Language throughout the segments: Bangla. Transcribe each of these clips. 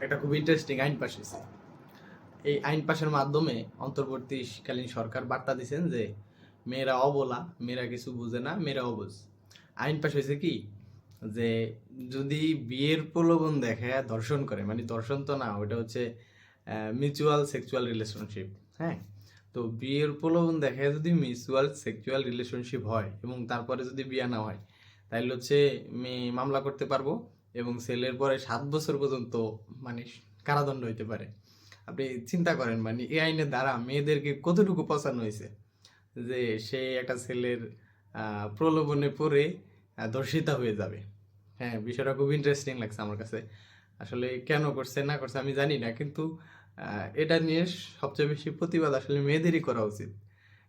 একটা খুব ইন্টারেস্টিং আইন পাশ হয়েছে। এই আইন পাশের মাধ্যমে অন্তর্বর্তীকালীন সরকার বার্তা দিচ্ছেন যে, মেয়েরা অবলা, মেয়েরা কিছু বুঝে না, মেয়েরা অবুঝ। আইন পাশ হয়েছে কি? যে, যদি বিয়ের প্রলোভন দেখে, ধর্ষণ করে মানে ধর্ষণ তো না ওটা হচ্ছে মিউচুয়াল সেক্সুয়াল রিলেশনশিপ হ্যাঁ? তো বিয়ের প্রলোভন দেখে যদি মিউচুয়াল সেক্সুয়াল রিলেশনশিপ হয় এবং তারপরে যদি বিয়ে না হয় তাহলে হচ্ছে মেয়ে মামলা করতে পারব এবং ছেলের পরে সাত বছর পর্যন্ত মানে কারাদণ্ড হইতে পারে। আপনি চিন্তা করেন মানে এই আইনের দ্বারা মেয়েদেরকে কতটুকু পছানো হয়েছে? যে সে একটা ছেলের প্রলোভনে পড়ে ধর্ষিতা হয়ে যাবে। হ্যাঁ বিষয়টা খুব ইন্টারেস্টিং লাগছে আমার কাছে। আসলে কেন করছে, না করছে আমি জানি না, কিন্তু এটা নিয়ে সবচেয়ে বেশি প্রতিবাদ আসলে মেয়েদেরই করা উচিত।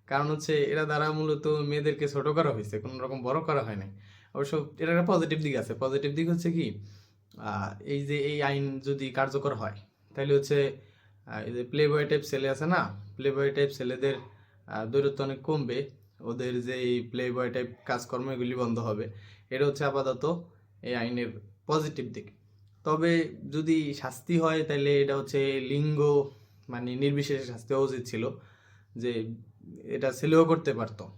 কারণ হচ্ছে এরা দ্বারা মূলত মেয়েদেরকে ছোট করা হয়েছে, কোনো রকম বড় করা হয় নাই। অবশ্য এর একটা পজিটিভ দিক আছে। পজিটিভ দিক হচ্ছে কি এই যে এই আইন যদি কার্যকর হয়, তাহলে হচ্ছে এই যে প্লে বয় টাইপ ছেলে আছে না প্লে বয় টাইপ ছেলেদের দূরত্ব অনেক কমবে। ওদের যে এই প্লে বয় টাইপ কাজকর্ম এগুলি বন্ধ হবে। এটা হচ্ছে আপাতত এই আইনের পজিটিভ দিক। তবে যদি শাস্তি হয়, তাহলে এটা হচ্ছে লিঙ্গ মানে নির্বিশেষে শাস্তি হওয়া উচিত ছিল। যে এটা ছেলেও করতে পারতো।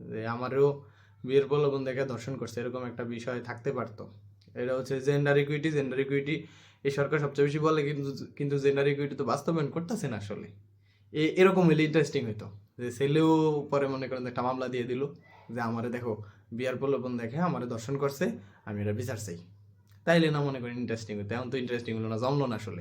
যে আমারও বিয়ের প্রলোভন দেখে দর্শন করছে, এরকম একটা বিষয় থাকতে পারতো। এটা হচ্ছে জেন্ডার ইকুইটি জেন্ডার ইকুইটি এই সরকার সবচেয়ে বেশি বলে, কিন্তু কিন্তু জেন্ডার ইকুইটি তো বাস্তবায়ন করতেছে না আসলে। এ- এরকম হলে ইন্টারেস্টিং হইতো। যে ছেলেও পরে মনে করেন একটা মামলা দিয়ে দিল, যে আমারে দেখো বিয়ার প্রলোভন দেখে আমারে দর্শন করছে, আমি এটা বিচার চাই। তাইলে না মনে করেন ইন্টারেস্টিং হইতো। এখন তো ইন্টারেস্টিং হলো না, জমলো না আসলে।